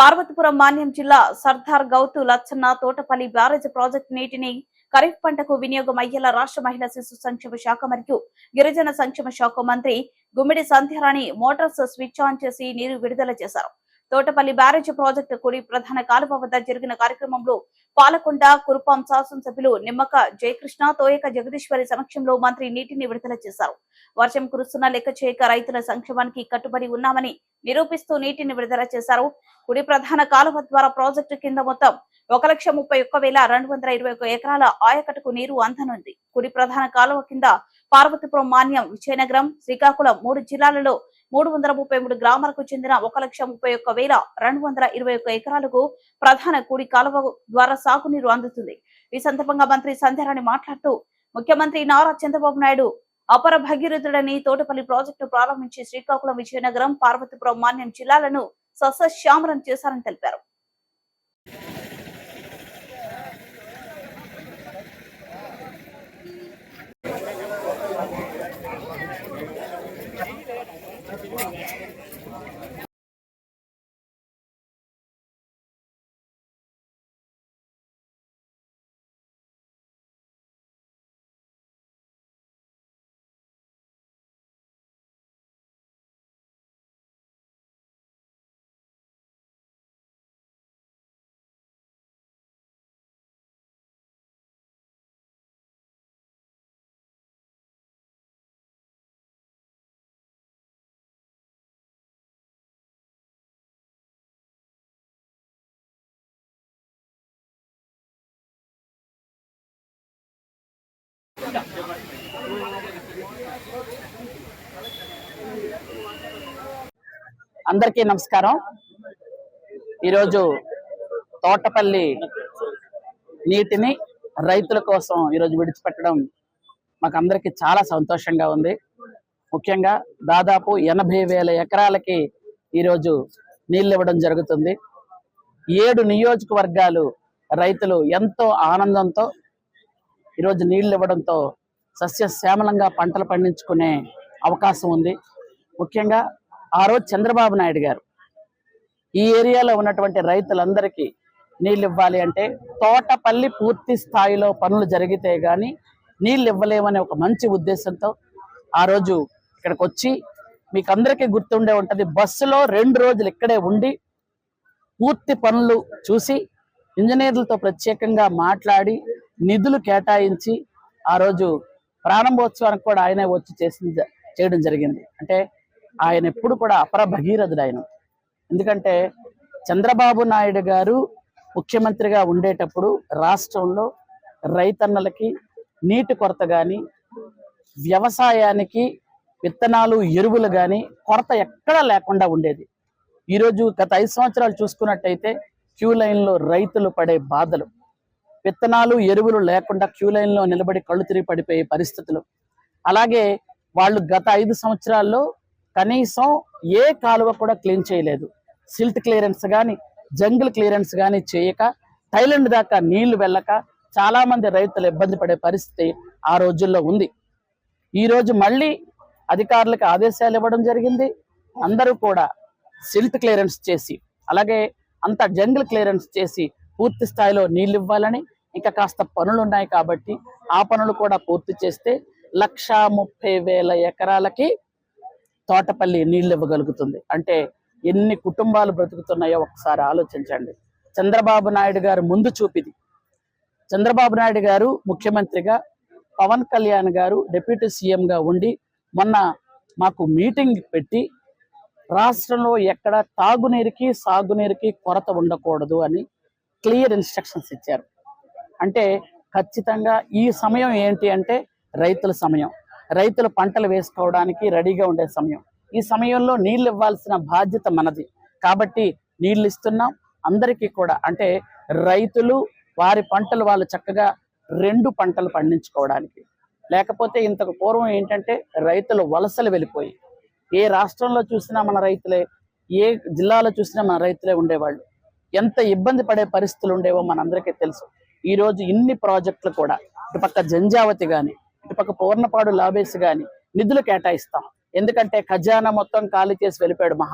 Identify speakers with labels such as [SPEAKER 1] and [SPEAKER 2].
[SPEAKER 1] పార్వతీపురం మాన్యం జిల్లా Sardar Gouthu Lachanna Thotapalli barrage project నీటిని ఖరీఫ్ పంటకు వినియోగం అయ్యేలా రాష్ట్ర మహిళా శిశు సంక్షేమ శాఖ మరియు గిరిజన సంక్షేమ శాఖ మంత్రి Gummidi Sandhyarani motors switch on చేసి నీరు విడుదల చేశారు. తోటపల్లి బ్యారేజ్ ప్రాజెక్టు కుడి ప్రధాన కాలువ వద్ద జరిగిన కార్యక్రమంలో పాలకొండ కురుపాం శాసనసభ్యులు నిమ్మక జయకృష్ణ తోయక జగదీశ్వరి సమక్షంలో మంత్రి నీటిని విడుదల చేశారు. వర్షం కురుస్తున్న లెక్క చేయక రైతుల సంక్షేమానికి కట్టుబడి ఉన్నామని నిరూపిస్తూ నీటిని విడుదల చేశారు. కుడి ప్రధాన కాలువ ద్వారా ప్రాజెక్టు కింద మొత్తం ఒక లక్ష ముప్పై ఒక్క వేల రెండు వందల ఇరవై ఒక ఎకరాల ఆయకట్టుకు నీరు అందనుంది. కుడి ప్రధాన కాలువ కింద పార్వతీపురం మాన్యం విజయనగరం శ్రీకాకుళం మూడు జిల్లాలలో మూడు వందల ముప్పై మూడు గ్రామాలకు చెందిన ఒక లక్ష ముప్పై ఒక్క వేల రెండు వందల ఇరవై ఒక్క ఎకరాలకు ప్రధాన కుడి కాలువ ద్వారా సాగునీరు అందుతుంది. ఈ సందర్భంగా మంత్రి సంధ్యారాణి మాట్లాడుతూ ముఖ్యమంత్రి నారా చంద్రబాబు నాయుడు అపర భగీరథుడని తోటపల్లి ప్రాజెక్టు ప్రారంభించి శ్రీకాకుళం విజయనగరం పార్వతీపురం మాన్యం జిల్లాలను సస్యశ్యామలం చేశారని తెలిపారు.
[SPEAKER 2] అందరికీ నమస్కారం. ఈరోజు తోటపల్లి నీటిని రైతుల కోసం ఈరోజు విడిచిపెట్టడం మాకు అందరికీ చాలా సంతోషంగా ఉంది. ముఖ్యంగా దాదాపు ఎనభై వేల ఎకరాలకి ఈరోజు నీళ్ళు ఇవ్వడం జరుగుతుంది. ఏడు నియోజకవర్గాలు రైతులు ఎంతో ఆనందంతో ఈరోజు నీళ్ళు ఇవ్వడంతో సస్యశ్యామలంగా పంటలు పండించుకునే అవకాశం ఉంది. ముఖ్యంగా ఆ రోజు చంద్రబాబు నాయుడు గారు. ఈ ఏరియాలో ఉన్నటువంటి రైతులందరికీ నీళ్ళు ఇవ్వాలి అంటే తోటపల్లి పూర్తి స్థాయిలో పనులు జరిగితే కానీ నీళ్ళు ఇవ్వలేమనే ఒక మంచి ఉద్దేశంతో ఆ రోజు ఇక్కడికి వచ్చి మీకు అందరికీ గుర్తుండే ఉంటుంది బస్సులో రెండు రోజులు ఇక్కడే ఉండి పూర్తి పనులు చూసి ఇంజనీర్లతో ప్రత్యేకంగా మాట్లాడి నిధులు కేటాయించి ఆ రోజు ప్రారంభోత్సవానికి కూడా ఆయనే వచ్చి చేసింది చేయడం జరిగింది. అంటే ఆయన ఎప్పుడు కూడా అపర భగీరథుడు ఆయన. ఎందుకంటే చంద్రబాబు నాయుడు గారు ముఖ్యమంత్రిగా ఉండేటప్పుడు రాష్ట్రంలో రైతన్నలకి నీటి కొరత కానీ వ్యవసాయానికి విత్తనాలు ఎరువులు కానీ కొరత ఎక్కడా లేకుండా ఉండేది. ఈరోజు గత ఐదు సంవత్సరాలు చూసుకున్నట్టయితే క్యూ లైన్లో రైతులు పడే బాధలు విత్తనాలు ఎరువులు లేకుండా క్యూ లైన్లో నిలబడి కళ్ళు తిరిగి పడిపోయే పరిస్థితులు. అలాగే వాళ్ళు గత ఐదు సంవత్సరాల్లో కనీసం ఏ కాలువ కూడా క్లీన్ చేయలేదు. సిల్ట్ క్లియరెన్స్ కానీ జంగిల్ క్లియరెన్స్ కానీ చేయక థైలాండ్ దాకా నీళ్ళు వెళ్ళక చాలామంది రైతులు ఇబ్బంది పడే పరిస్థితి ఆ రోజుల్లో ఉంది. ఈరోజు మళ్ళీ అధికారులకు ఆదేశాలు ఇవ్వడం జరిగింది. అందరూ కూడా సిల్ట్ క్లియరెన్స్ చేసి అలాగే అంత జంగిల్ క్లియరెన్స్ చేసి పూర్తి స్థాయిలో నీళ్ళు ఇవ్వాలని ఇంకా కాస్త పనులు ఉన్నాయి కాబట్టి ఆ పనులు కూడా పూర్తి చేస్తే లక్షా ముప్పై వేల ఎకరాలకి తోటపల్లి నీళ్ళు ఇవ్వగలుగుతుంది అంటే ఎన్ని కుటుంబాలు బ్రతుకుతున్నాయో ఒకసారి ఆలోచించండి. చంద్రబాబు నాయుడు గారు ముందు చూపిది. చంద్రబాబు నాయుడు గారు ముఖ్యమంత్రిగా పవన్ కళ్యాణ్ గారు డిప్యూటీ సీఎంగా ఉండి మొన్న మాకు మీటింగ్ పెట్టి రాష్ట్రంలో ఎక్కడ తాగునీరుకి సాగునీరుకి కొరత ఉండకూడదు అని క్లియర్ ఇన్స్ట్రక్షన్స్ ఇచ్చారు. అంటే ఖచ్చితంగా ఈ సమయం ఏంటి అంటే రైతుల సమయం. రైతులు పంటలు వేసుకోవడానికి రెడీగా ఉండే సమయం. ఈ సమయంలో నీళ్ళు ఇవ్వాల్సిన బాధ్యత మనది. కాబట్టి నీళ్ళు ఇస్తున్నాం. అందరికీ కూడా అంటే రైతులు వారి పంటలు వాళ్ళు చక్కగా రెండు పంటలు పండించుకోవడానికి. లేకపోతే ఇంతకు పూర్వం ఏంటంటే రైతులు వలసలు వెళ్ళిపోయి ఏ రాష్ట్రంలో చూసినా మన రైతులే ఏ జిల్లాలో చూసినా మన రైతులే ఉండేవాళ్ళు. ఎంత ఇబ్బంది పడే పరిస్థితులు ఉండేవో మనందరికీ తెలుసు. ఈ రోజు ఇన్ని ప్రాజెక్టులు కూడా ఇటుపక్క జంజావతి కానీ ఒక పూర్ణపాడు లాబేసి గాని నిధులు కేటాయిస్తాం. ఎందుకంటే ఖజానా మొత్తం ఖాళీ చేసి వెళ్ళిపోయాడు మహా